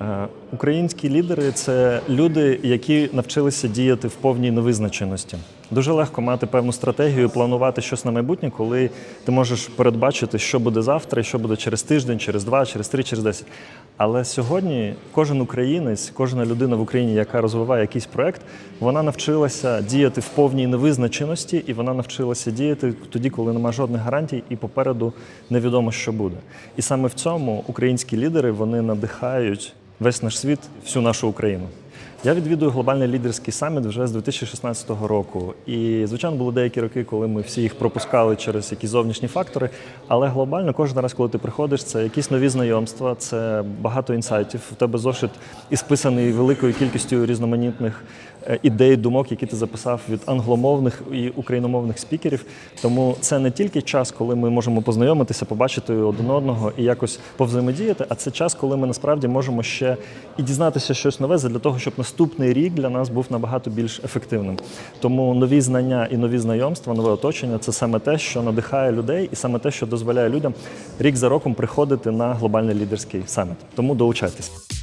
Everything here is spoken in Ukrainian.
Е, Українські лідери це люди, які навчилися діяти в повній невизначеності. Дуже легко мати певну стратегію, планувати щось на майбутнє, коли ти можеш передбачити, що буде завтра, і що буде через тиждень, через два, через три, через десять. Але сьогодні кожен українець, кожна людина в Україні, яка розвиває якийсь проект, вона навчилася діяти в повній невизначеності, і вона навчилася діяти тоді, коли немає жодних гарантій, і попереду невідомо, що буде. І саме в цьому українські лідери вони надихають весь наш світ, всю нашу Україну. Я відвідую глобальний лідерський саміт вже з 2016 року. І, звичайно, були деякі роки, коли ми всі їх пропускали через якісь зовнішні фактори. Але глобально кожен раз, коли ти приходиш, це якісь нові знайомства, це багато інсайтів. У тебе зошит ісписаний великою кількістю різноманітних е, ідей, думок, які ти записав від англомовних і україномовних спікерів. Тому це не тільки час, коли ми можемо познайомитися, побачити один одного і якось повзаємодіяти, а це час, коли ми насправді можемо ще і дізнатися щось нове для того, щоб наступний рік для нас був набагато більш ефективним. Тому нові знання і нові знайомства, нове оточення це саме те, що надихає людей, і саме те, що дозволяє людям рік за роком приходити на глобальний лідерський саміт. Тому долучайтесь.